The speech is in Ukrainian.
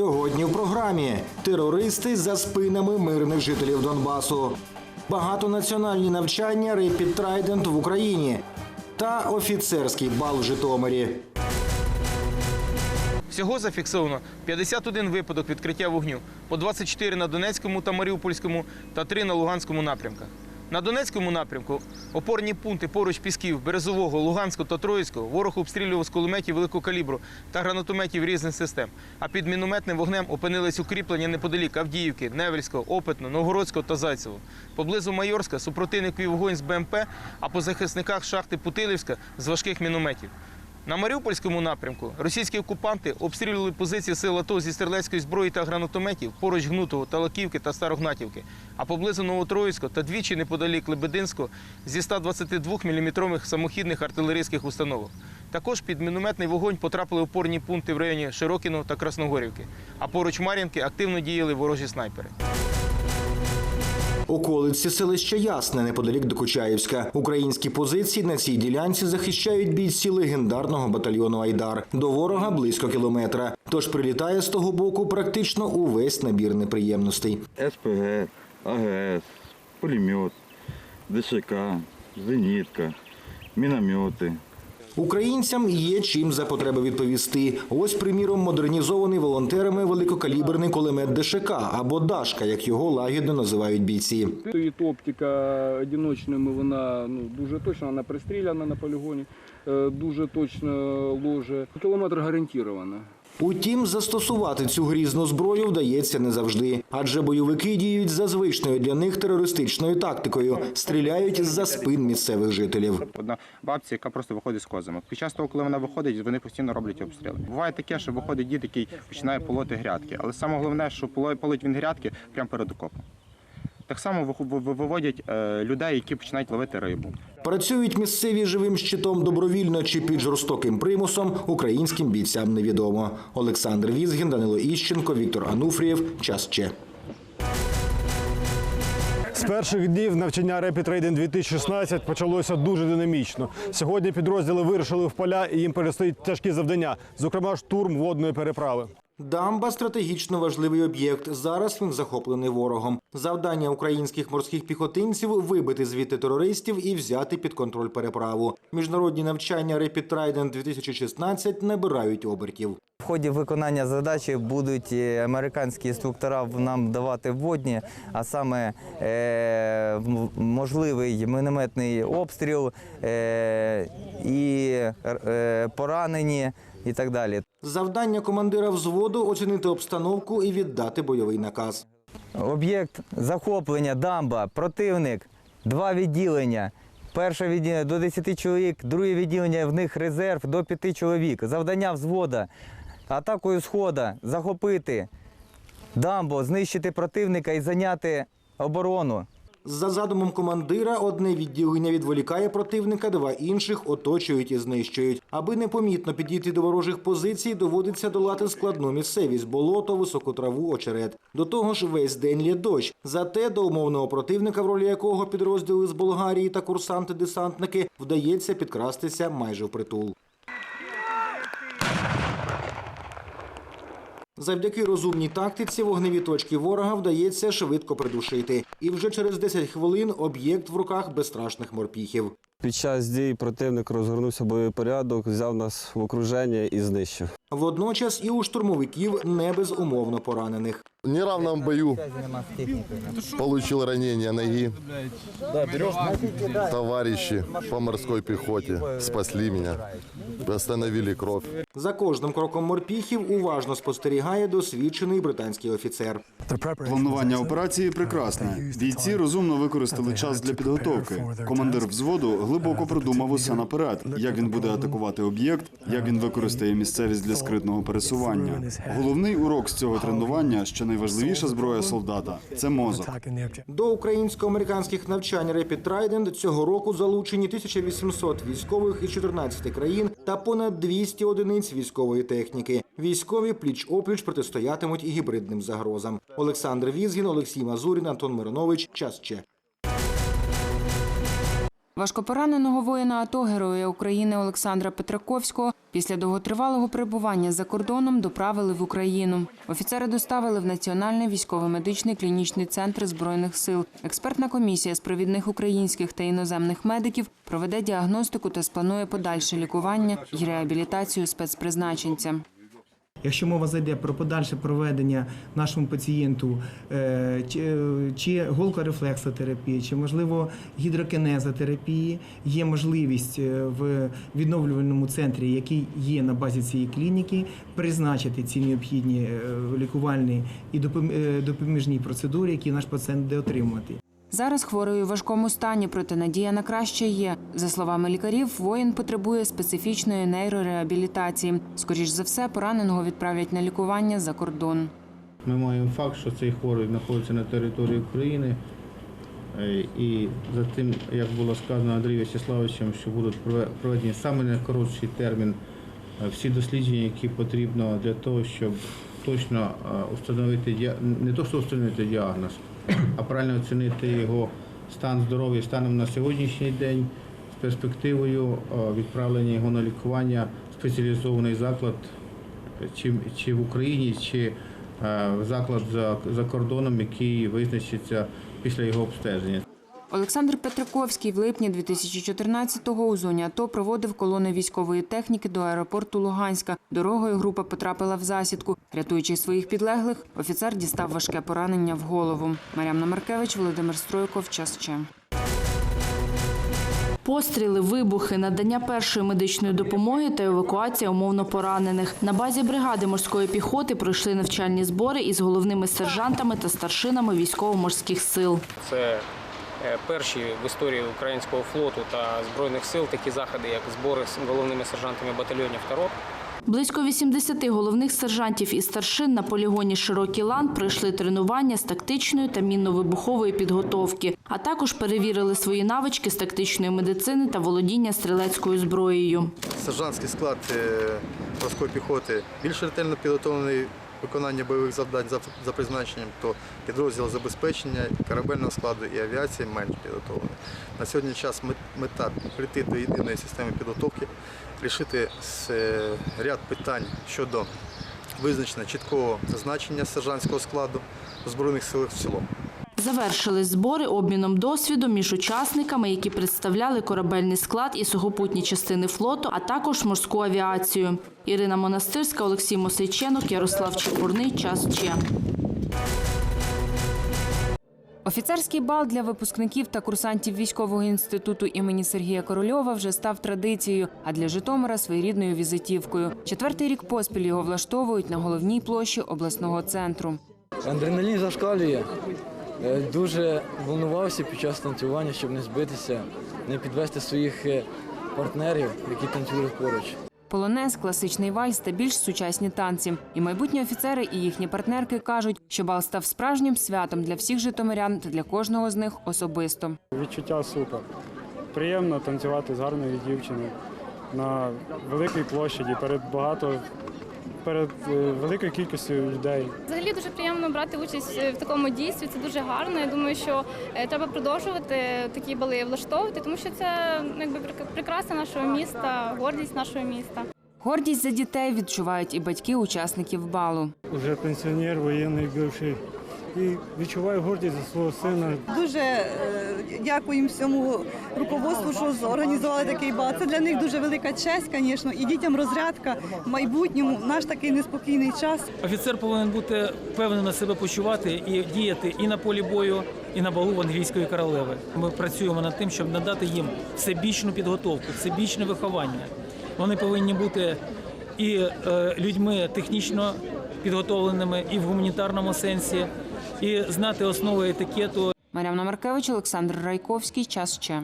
Сьогодні в програмі терористи за спинами мирних жителів Донбасу, багатонаціональні навчання Rapid Trident в Україні та офіцерський бал в Житомирі. Всього зафіксовано 51 випадок відкриття вогню, по 24 на Донецькому та Маріупольському та 3 на Луганському напрямках. На Донецькому напрямку опорні пункти поруч Пісків, Березового, Луганського та Троїцького ворог обстрілював з кулеметів великого калібру та гранатометів різних систем. А під мінометним вогнем опинились укріплення неподалік Авдіївки, Невельського, Опитно, Новгородського та Зайцево. Поблизу Майорська супротивник вів вогонь з БМП, а по захисниках шахти Путилівська з важких мінометів. На Маріупольському напрямку російські окупанти обстрілювали позиції сил АТО зі стрілецької зброї та гранатометів поруч Гнутого, Талаківки та Старогнатівки, а поблизу Новотроїцького та двічі неподалік Лебединського зі 122 мм самохідних артилерійських установок. Також під мінометний вогонь потрапили опорні пункти в районі Широкіного та Красногорівки, а поруч Мар'їнки активно діяли ворожі снайпери. Околиці селища Ясне неподалік Докучаївська. Українські позиції на цій ділянці захищають бійці легендарного батальйону Айдар. До ворога близько кілометра. Тож прилітає з того боку практично увесь набір неприємностей. СПГ, АГС, пулемет, ДШК, зенітка, міномети. Українцям є чим за потреби відповісти. Ось, приміром, модернізований волонтерами великокаліберний кулемет ДШК або Дашка, як його лагідно називають бійці. Стоїть оптика одиночними, вона ну, дуже точно, вона пристріляна на полігоні, е, дуже точно ложе. Кілометр гарантовано. Утім, застосувати цю грізну зброю вдається не завжди, адже бойовики діють за звичною для них терористичною тактикою, стріляють з-за спин місцевих жителів. Одна бабця, яка просто виходить з козами. Під час того, коли вона виходить, вони постійно роблять обстріли. Буває таке, що виходить дід, який починає полоти грядки. Але саме головне, що полить він грядки прямо перед окопом. Так само виводять е, людей, які починають ловити рибу. Працюють місцеві живим щитом добровільно чи під жорстоким примусом українським бійцям невідомо. Олександр Візгін, Данило Іщенко, Віктор Ануфрієв. Час Че. З перших днів навчання Rapid Trading 2016 почалося дуже динамічно. Сьогодні підрозділи вирушили в поля і їм перестоїть тяжкі завдання, зокрема штурм водної переправи. Дамба стратегічно важливий об'єкт. Зараз він захоплений ворогом. Завдання українських морських піхотинців вибити звідти терористів і взяти під контроль переправу. Міжнародні навчання Rapid Trident 2016 набирають обертів. В ході виконання задачі будуть е, американські інструктора нам давати вводні, а саме е, можливий мінометний обстріл е, і е, поранені і так далі. Завдання командира взводу оцінити обстановку і віддати бойовий наказ. Об'єкт захоплення, дамба, противник, два відділення. Перше відділення до 10 чоловік, друге відділення в них резерв до 5 чоловік. Завдання взвода атакою схода захопити дамбу, знищити противника і зайняти оборону. За задумом командира, одне відділення відволікає противника, два інших оточують і знищують. Аби непомітно підійти до ворожих позицій, доводиться долати складну місцевість, болото, високу траву, очерет. До того ж, весь день лє дощ. Зате до умовного противника, в ролі якого підрозділи з Болгарії та курсанти-десантники, вдається підкрастися майже впритул. Завдяки розумній тактиці вогневі точки ворога вдається швидко придушити. І вже через 10 хвилин об'єкт в руках безстрашних морпіхів. Під час дій противник розгорнувся бойовий порядок, взяв нас в окруження і знищив. Водночас і у штурмовиків не безумовно поранених. В неравном бою получил ранение ноги. Товарищи по морской пехоте спасли меня, остановили кровь. За кожним кроком морпіхів уважно спостерігає досвідчений британський офіцер. Планування операції прекрасне. Бійці розумно використали час для підготовки. Командир взводу глибоко продумав усе наперед, як він буде атакувати об'єкт, як він використає місцевість для скритного пересування. Головний урок з цього тренування, що найважливіша зброя солдата це мозок. До українсько-американських навчань Rapid Trident цього року залучені 1800 військових із 14 країн та понад 200 одиниць військової техніки. Військові пліч-опліч протистоятимуть і гібридним загрозам. Олександр Візгін, Олексій Мазурін, Антон Миронович. Час Че. Важкопораненого воїна АТО Героя України Олександра Петраковського після довготривалого перебування за кордоном доправили в Україну. Офіцери доставили в Національний військово-медичний клінічний центр збройних сил. Експертна комісія з провідних українських та іноземних медиків проведе діагностику та спланує подальше лікування і реабілітацію спецпризначенця. Якщо мова зайде про подальше проведення нашому пацієнту е, чи, е, голкорефлексотерапії, чи можливо гідрокінезотерапії, є можливість е, в відновлювальному центрі, який є на базі цієї клініки, призначити ці необхідні лікувальні і допом- допоміжні процедури, які наш пацієнт буде отримувати. Зараз хворий у важкому стані, проте надія на краще є. За словами лікарів, воїн потребує специфічної нейрореабілітації. Скоріш за все, пораненого відправлять на лікування за кордон. Ми маємо факт, що цей хворий знаходиться на території України. Е, І за тим, як було сказано Андрієм Вячеславовичем, що будуть проведені саме найкоротший термін е, всі дослідження, які потрібно для того, щоб точно е, установити не то, що установити діагноз, а правильно оцінити його стан здоров'я станом на сьогоднішній день з перспективою е, відправлення його на лікування в спеціалізований заклад чи, чи в Україні, чи е, заклад за, за кордоном, який визначиться після його обстеження. Олександр Петраковський в липні 2014-го у зоні АТО проводив колони військової техніки до аеропорту Луганська. Дорогою група потрапила в засідку. Рятуючи своїх підлеглих, офіцер дістав важке поранення в голову. Мар'яна Маркевич, Володимир Стройков. Час ще. Постріли, вибухи, надання першої медичної допомоги та евакуація умовно поранених. На базі бригади морської піхоти пройшли навчальні збори із головними сержантами та старшинами військово-морських сил. Це перші в історії українського флоту та збройних сил такі заходи, як збори з головними сержантами батальйонів та рот. Близько 80 головних сержантів і старшин на полігоні Широкий лан пройшли тренування з тактичної та мінно-вибухової підготовки, а також перевірили свої навички з тактичної медицини та володіння стрілецькою зброєю. Сержантський склад е, морської піхоти більш ретельно підготовлений виконання бойових завдань за, призначенням, то підрозділ забезпечення корабельного складу і авіації менш підготовлений. На сьогодні час мета прийти до єдиної системи підготовки, рішити ряд питань щодо визначення чіткого значення сержантського складу в Збройних силах в цілому. Завершились збори обміном досвідом між учасниками, які представляли корабельний склад і сухопутні частини флоту, а також морську авіацію. Ірина Монастирська, Олексій Мосейченок, Ярослав Чепурний. Час Че. Офіцерський бал для випускників та курсантів військового інституту імені Сергія Корольова вже став традицією, а для Житомира своєрідною візитівкою. Четвертий рік поспіль його влаштовують на головній площі обласного центру. Адреналін зашкалює. Е, Дуже волнувався під час танцювання, щоб не збитися, не підвести своїх е, партнерів, які танцюють поруч. Полонез, класичний вальс та більш сучасні танці. І майбутні офіцери і їхні партнерки кажуть, що бал став справжнім святом для всіх житомирян та для кожного з них особисто. Відчуття супер. Приємно танцювати з гарною дівчиною на великій площаді перед багато перед е, великою кількістю людей. Взагалі дуже приємно брати участь в такому дійстві. Це дуже гарно. Я думаю, що е, треба продовжувати такі бали влаштовувати, тому що це ну, якби прик- прикраса нашого міста, гордість нашого міста. Гордість за дітей відчувають і батьки учасників балу. Уже пенсіонер, воєнний бивший. І відчуваю гордість за свого сина. Дуже е, дякуємо всьому руководству, що зорганізували такий бал. Це для них дуже велика честь, звісно, і дітям розрядка в майбутньому наш такий неспокійний час. Офіцер повинен бути впевнено себе почувати і діяти і на полі бою, і на балу в англійської королеви. Ми працюємо над тим, щоб надати їм всебічну підготовку, всебічне виховання. Вони повинні бути і е, людьми технічно підготовленими, і в гуманітарному сенсі, і знати основи етикету. Мар'яна Маркевич, Олександр Райковський. Час ще.